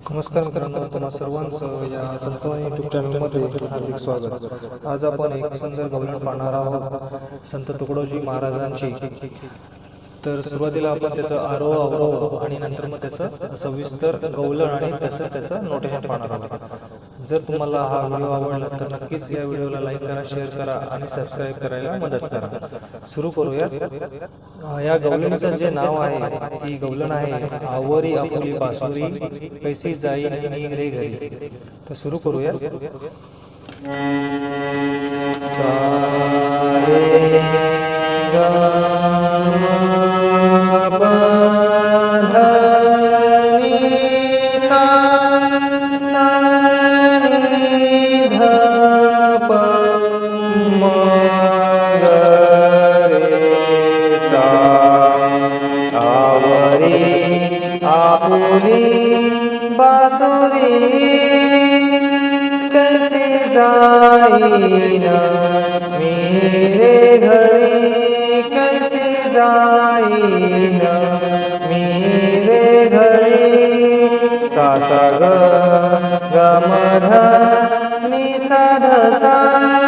नमस्कार मित्रांनो तुम्हा सर्वांचं या संतवाणी यूट्यूब चॅनलमध्ये हार्दिक स्वागत. आज आपण एक सुंदर गवळण पाहणार आहोत संत तुकडोजी महाराजांची. तर सुरुवातीला आपण त्याचं आरोह अवरोह आणि नंतर मग त्याचं सविस्तर गवलन आणि तसं त्याचं नोटेशन पाहणार आहोत. जर तुम्हाला हा व्हिडिओ आवडला तर नक्कीच या व्हिडिओला लाईक करा शेअर करा आणि सबस्क्राईब करायला मदत करा. सुरू करूयात अं, या गवलनीचं जे नाव आहे ती गवलन आहे आवरी आपुली बासुरी कैसी जाई नाही रे घरी. तर सुरू करूया. सारे आपुली सा सा ग ग म ध नि सा ध सा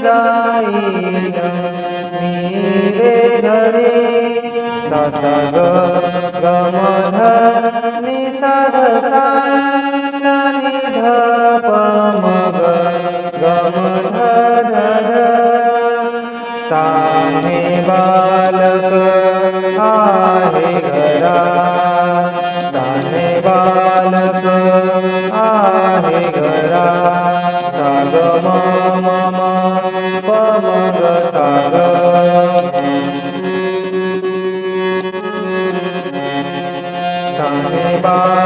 कैसे जाईन मेरे घरी सा सा ग ग म ध नि सा ध सा सा नि ध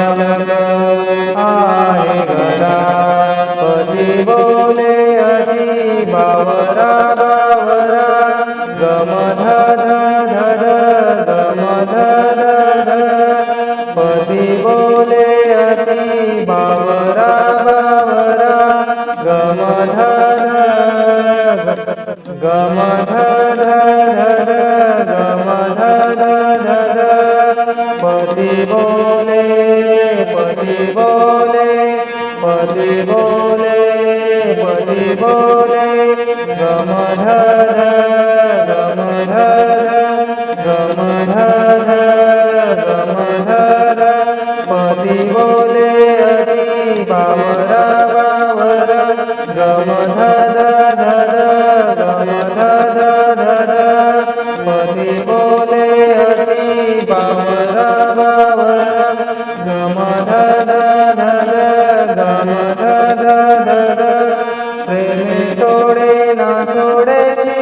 ग পদে বলে পদে বলে পদে বলে গমধরা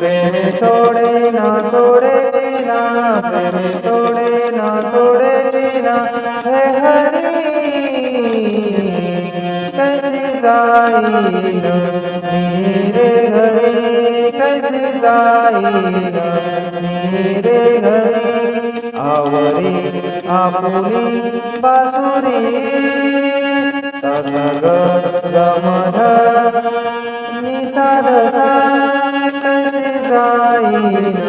प्रेम सोडे ना सोडे चिना प्रेम सोडे ना सोडे चिना हे हरी कैसी रे सोडे सोडे कैसे जाईन मेरे घरी कैसे जाईन मेरे घरी आवरी आपुली बासुरी सा गमध ग सा ध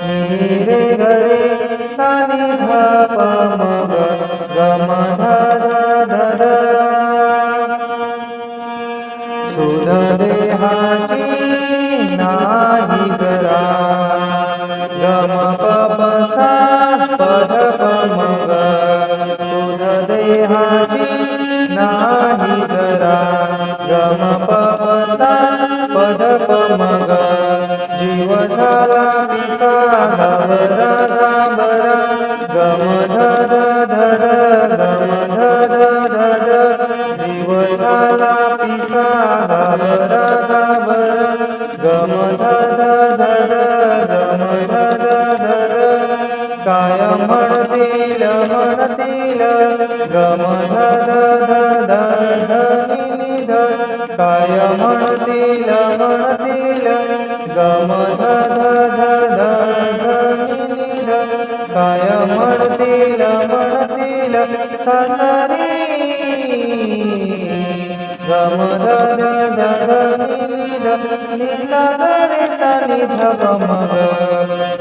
मेरे घरी सानिधा पामा ध ध नि ध काय म्हणतील म्हणतील गम ध ध ध काय म्हणतील म्हणतील गम ध नि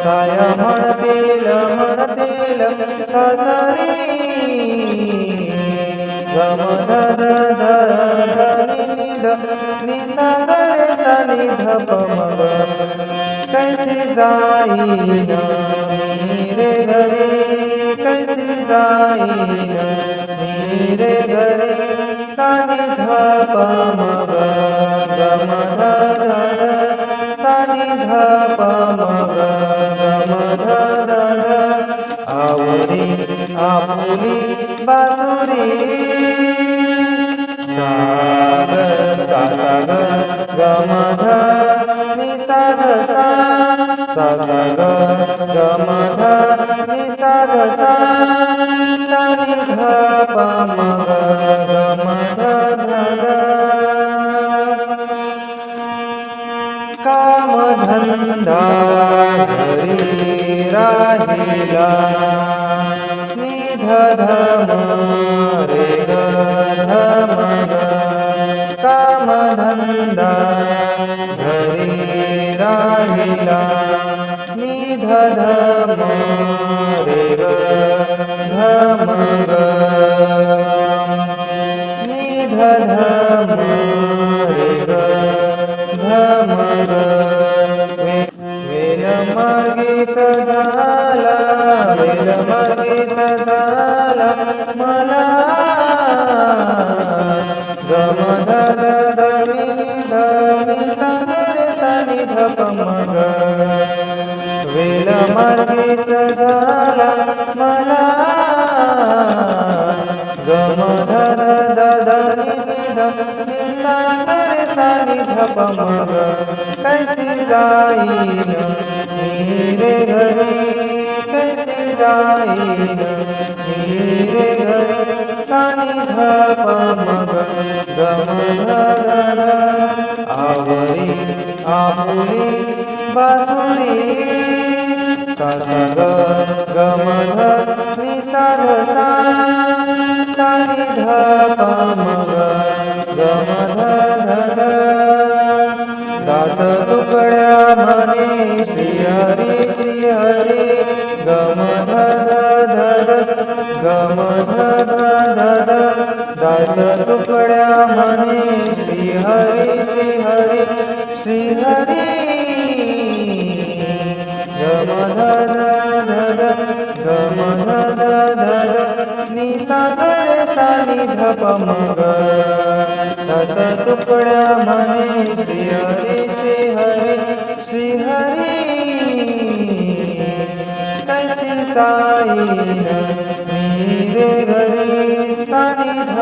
काय म्हणतील म्हणतील गम ध ध ध ध नि नि ध नि सा ग रे सा नि ध प म ग कैसे जाईन मेरे घरे कैसे जाईन मेरे घरे सा नि ध प म ग ग ध आवरी आपुली बासुरी। साग सा साग ग ग म ध नि सा। ग सा सा सा। ग ग म ध नि सा ग सा सा नि राहिला निध मार्गीच झाला मला. गम धर धनी धनी सागर सानी धप मग. कैसी जाईन मेरे घरी? कैसे जाईन मेरे घरी? सानी धप मग. गम धर आवरी आपुली बासुरी सा सा ग ग म ध नि सा ग सा सा नि ध प म ग ग म ध ध ध दास तुकड्या म्हणे श्री हरी श्री हरी ग म ध ध ध ध ग म ध ध ध ध दास तुकड्या म्हणे श्री हरी श्री हरी श्री हरी गम ध ध ध ध ध तुकड्या म्हणे श्री हरी श्री हरी श्री हरी कैसी जाईन मेरे घरी सानी नि ध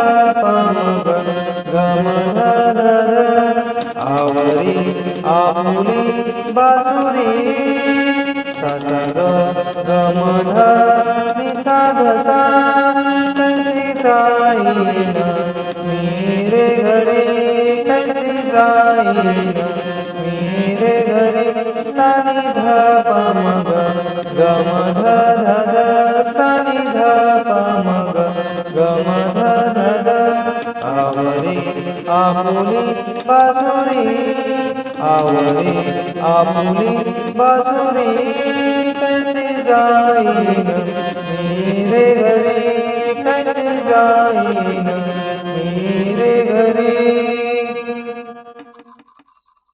गम आवरी आपुली बासुरी सा सा ग ग म ध नि सा ग सा कैसी जाईन मेरे घरे कैसी जाईन मेरे घरे सा नि ध प म ग ग म ध ध ध सा नि ध प म ग ग म ध ध ध आवरी आमुली बासुरी आवरी आपुली बासुरी कैसे जाईन मेरे घरे कैसे जाईन